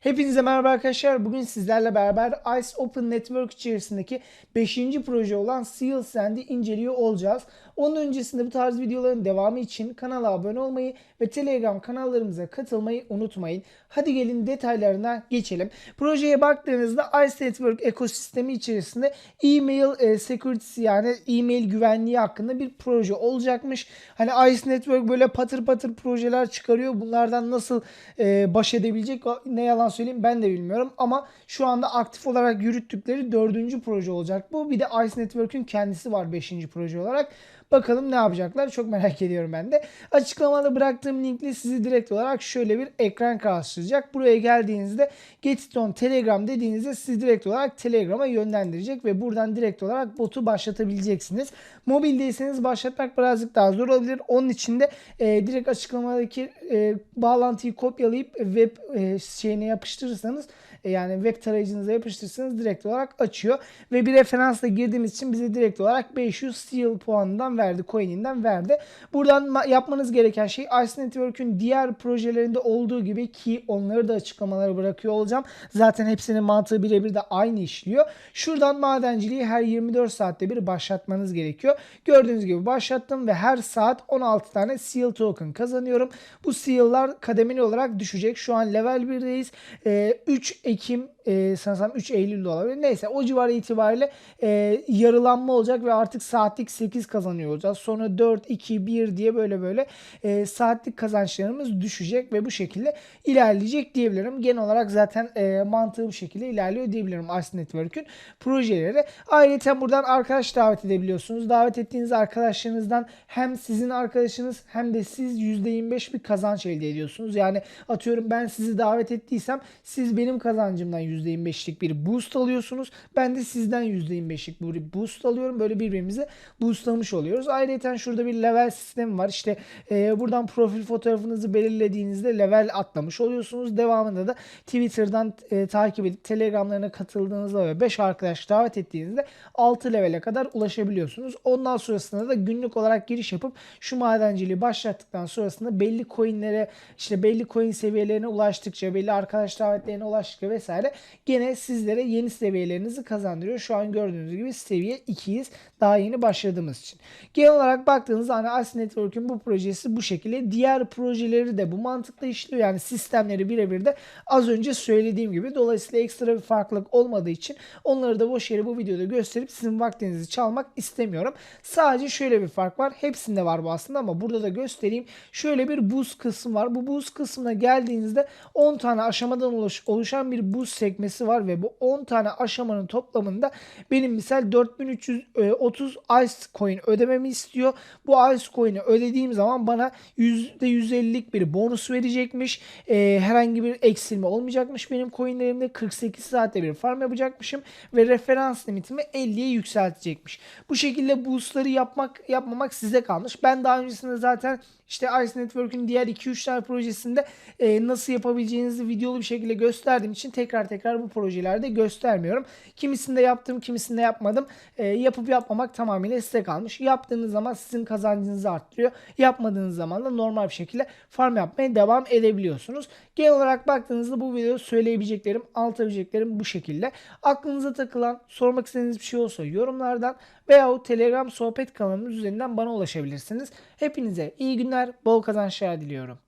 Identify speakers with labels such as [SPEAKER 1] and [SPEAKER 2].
[SPEAKER 1] Hepinize merhaba arkadaşlar. Bugün sizlerle beraber Ice Open Network içerisindeki 5. proje olan Seal Sand'i inceliyor olacağız. Onun öncesinde bu tarz videoların devamı için kanala abone olmayı ve Telegram kanallarımıza katılmayı unutmayın. Hadi gelin detaylarına geçelim. Projeye baktığınızda Ice Network ekosistemi içerisinde e-mail e, security yani e-mail güvenliği hakkında bir proje olacakmış. Hani Ice Network böyle patır patır projeler çıkarıyor. Bunlardan nasıl e, baş edebilecek ne yalan söyleyeyim ben de bilmiyorum ama şu anda aktif olarak yürüttükleri dördüncü proje olacak bu. Bir de Ice Network'ün kendisi var beşinci proje olarak. Bakalım ne yapacaklar çok merak ediyorum ben de. Açıklamada bıraktığım linkle sizi direkt olarak şöyle bir ekran karşılayacak. Buraya geldiğinizde Getstone Telegram dediğinizde sizi direkt olarak Telegram'a yönlendirecek ve buradan direkt olarak botu başlatabileceksiniz. Mobildeyseniz başlatmak birazcık daha zor olabilir. Onun için de e, direkt açıklamadaki e, bağlantıyı kopyalayıp web e, şeyine yapıştırırsanız e, yani web tarayıcınıza yapıştırırsanız direkt olarak açıyor. Ve bir referansla girdiğimiz için bize direkt olarak 500 Steel puanından verdi, coin'inden verdi. Buradan yapmanız gereken şey Ice Network'ün diğer projelerinde olduğu gibi ki onları da açıklamalara bırakıyor olacağım. Zaten hepsinin mantığı birebir de aynı işliyor. Şuradan madenciliği her 24 saatte bir başlatmanız gerekiyor. Gördüğünüz gibi başlattım ve her saat 16 tane Seal token kazanıyorum. Bu Seal'lar kademeli olarak düşecek. Şu an level 1'deyiz. Ee, 3 Ekim e, sanırsam 3 Eylül'de olabilir. Neyse o civarı itibariyle e, yarılanma olacak ve artık saatlik 8 kazanıyor olacağız. Sonra 4, 2, 1 diye böyle böyle e, saatlik kazançlarımız düşecek ve bu şekilde ilerleyecek diyebilirim. Genel olarak zaten e, mantığı bu şekilde ilerliyor diyebilirim Ars Network'ün projeleri. Ayrıca buradan arkadaş davet edebiliyorsunuz. Davet ettiğiniz arkadaşlarınızdan hem sizin arkadaşınız hem de siz %25 bir kazanç elde ediyorsunuz. Yani atıyorum ben sizi davet ettiysem siz benim kazancımdan %25'lik bir boost alıyorsunuz. Ben de sizden %25'lik bir boost alıyorum. Böyle birbirimizi boostlamış oluyoruz. Ayrıca şurada bir level sistemi var. İşte e, buradan profil fotoğrafınızı belirlediğinizde level atlamış oluyorsunuz. Devamında da Twitter'dan e, takip edip Telegram'larına katıldığınızda ve 5 arkadaş davet ettiğinizde 6 levele kadar ulaşabiliyorsunuz. Ondan sonrasında da günlük olarak giriş yapıp şu madenciliği başlattıktan sonrasında belli coinlere işte belli coin seviyelerine ulaştıkça belli arkadaş davetlerine ulaştıkça vesaire gene sizlere yeni seviyelerinizi kazandırıyor. Şu an gördüğünüz gibi seviye 2'yiz. Daha yeni başladığımız için. Genel olarak baktığınızda hani As Network'ün bu projesi bu şekilde. Diğer projeleri de bu mantıkla işliyor. Yani sistemleri birebir de az önce söylediğim gibi. Dolayısıyla ekstra bir farklılık olmadığı için onları da boş yere bu videoda gösterip sizin vaktinizi çalmak istemiyorum. Sadece şöyle bir fark var. Hepsinde var bu aslında ama burada da göstereyim. Şöyle bir buz kısmı var. Bu buz kısmına geldiğinizde 10 tane aşamadan oluşan bir buz sekmesi var ve bu 10 tane aşamanın toplamında benim misal 4330 Ice Coin ödememi istiyor. Bu Ice Coin'i ödediğim zaman bana %150'lik bir bonus verecekmiş. Ee, herhangi bir eksilme olmayacakmış benim coinlerimde. 48 saatte bir farm yapacakmışım ve referans limitimi 50'ye yükseltecekmiş. Bu şekilde boostları yapmak yapmamak size kalmış. Ben daha öncesinde zaten işte Ice Network'ün diğer 2-3 tane projesinde e, nasıl yapabileceğinizi videolu bir şekilde gösterdiğim için tekrar tekrar bu projelerde göstermiyorum. Kimisinde yaptım, kimisinde yapmadım. E, yapıp yapmamak tamamıyla size kalmış. Yaptığınız zaman sizin kazancınızı arttırıyor. Yapmadığınız zaman da normal bir şekilde farm yapmaya devam edebiliyorsunuz. Genel olarak baktığınızda bu videoda söyleyebileceklerim, anlatabileceklerim bu şekilde. Aklınıza takılan, sormak istediğiniz bir şey olsa yorumlardan veya Telegram sohbet kanalımız üzerinden bana ulaşabilirsiniz. Hepinize iyi günler, bol kazançlar diliyorum.